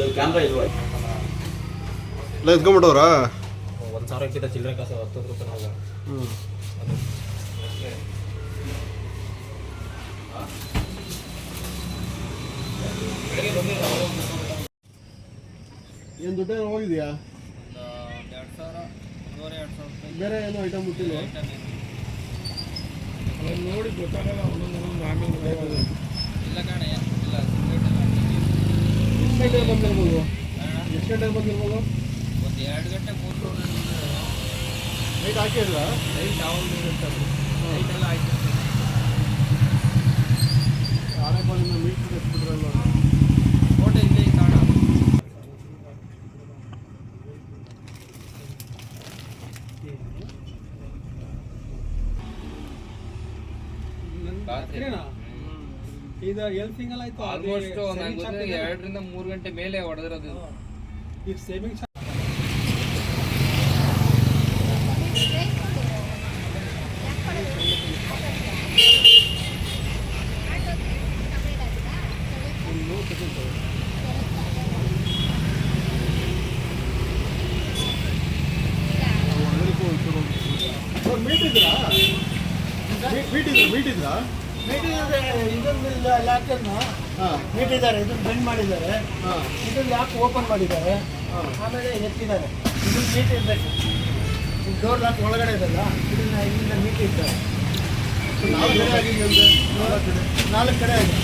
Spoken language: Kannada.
ಇಟ್ಟಿರ್ಲಿಲ್ವಾ ಕ್ಯಾಮ್ರಾ ಇಲ್ವಾ? ಎತ್ಕೊಂಬಿಟ್ಟವ್ರಾ ಒಂದು ಸಾವಿರಕ್ಕಿಂತ ಚಿಲ್ಲರೆ ಕಾಸು ಹತ್ತು ರೂಪಾಯಿ ಹೋಗ ಹ್ಞೂ ಏನು ದುಡ್ಡು ಹೋಗಿದ್ಯಾ? ಎರಡು ಸಾವಿರ ಒಂದೂವರೆ ಎರಡು ಸಾವಿರ ರೂಪಾಯಿ ಬೇರೆ ಏನೋ ಐಟಮ್ ಬಿಟ್ಟಿಲ್ಲ ನೋಡಿ ಗೊತ್ತಾಗಲ್ಲ ಒಂದೊಂದು ಒಂದೊಂದು ಆಮೇಲೆ ಇಲ್ಲ ಕಣೆ ಇಲ್ಲ ಎಷ್ಟು ಗಂಟೆಗೆ ಬಂದಿರ್ಬೋದು. ಎಷ್ಟು ಗಂಟೆಗೆ ಬಂದಿರ್ಬೋದು? ಒಂದು ಎರಡು ಗಂಟೆ ಮೂರು ನೈಟ್ ಹಾಕಿಲ್ಲ ನೈಟ್ ಯಾವಾಗಲೂ ಇರುತ್ತೆ ನೈಟ್ ಎಲ್ಲ ಆಯ್ತು. ಆನೆಪಾಳಿಂದ ಮೀಟ್ ಎತ್ಬಿಟ್ರಲ್ಲ ಫೋಟೋ ಇಲ್ಲೇ ಕಾಣ ಇದು ಎಲ್ ಸಿಂಗಲ್ ಆಯ್ತು ಆಲ್ಮೋಸ್ಟ್ ಎರಡರಿಂದ ಮೂರು ಗಂಟೆ ಮೇಲೆ ಹೊಡೆದಿರೋದು ಈ ಸೇವಿಂಗ್ ಮೀಟ್ ಇದ್ರಾ ಮೀಟ್ ಇದ್ರ ಮೀಟ್ ಇದ್ರಾ ಇದೊಂದು ಲ್ಯಾಕನ್ನು ಇಟ್ಟಿದ್ದಾರೆ ಇದನ್ನು ಬೆಂಡ್ ಮಾಡಿದ್ದಾರೆ. ಇದನ್ನು ಲ್ಯಾಕ್ ಓಪನ್ ಮಾಡಿದ್ದಾರೆ? ಆಮೇಲೆ ಎತ್ತಿದ್ದಾರೆ. ಇದು ಮೀಟ್ ಇರಬೇಕು. ಡೋರ್ ಲಾಕ್ ಒಳಗಡೆ ಇದೆಲ್ಲ ಇದನ್ನ ಇಲ್ಲಿಂದ ಮೀಟ್ ಇರ್ತಾರೆ ನಾಲ್ಕು ಕಡೆ ಆಗಿದೆ. ನಾಲ್ಕು ಕಡೆ ನಾಲ್ಕು ಕಡೆ ಆಗಿದೆ.